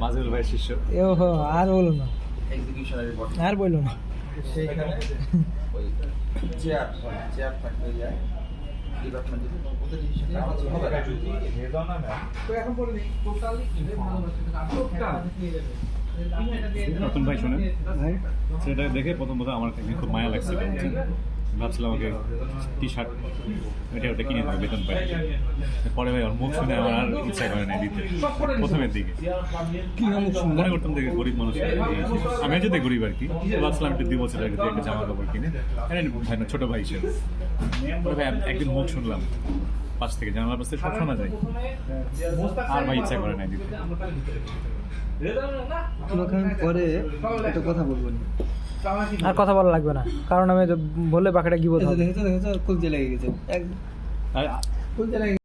মাজুল ভাই শিষ্য। আর বলো না। আর বলল না। ওই চেয়ার চেয়ার থাকতে যায় নতুন ভাই শুনেন। সেটা দেখে প্রথম প্রথম আমার কাছে খুব মায়া লাগছিল বুঝছেন? ভাবছিলাম আমাকে টি শার্ট এটা ওটা কিনে দেবে বেতন পাই। পরে ভাই ওর মুখ শুনে আমার আর ইচ্ছা করে না দিতে। প্রথমের দিকে। কি মনে করতাম দেখে গরিব মানুষ। আমি যদি গরিব আর কি। ভাবছিলাম একটু দিব ছেলে একটা জামা কাপড় কিনে ভাই, না, ছোট ভাই হিসেবে। পরে ভাই একদিন মুখ শুনলাম। পাশ থেকে জানালার পাশ থেকে সব শোনা যায়। আর ভাই ইচ্ছা করে না দিতে। পরে একটা কথা বলব। না আর কথা বলা লাগবে না। কারণ আমি বলে বললে পাখিটা কি বলতে হবে। দেখেছ দেখেছ কুলজে লেগে গেছে। আর কুলজে লেগে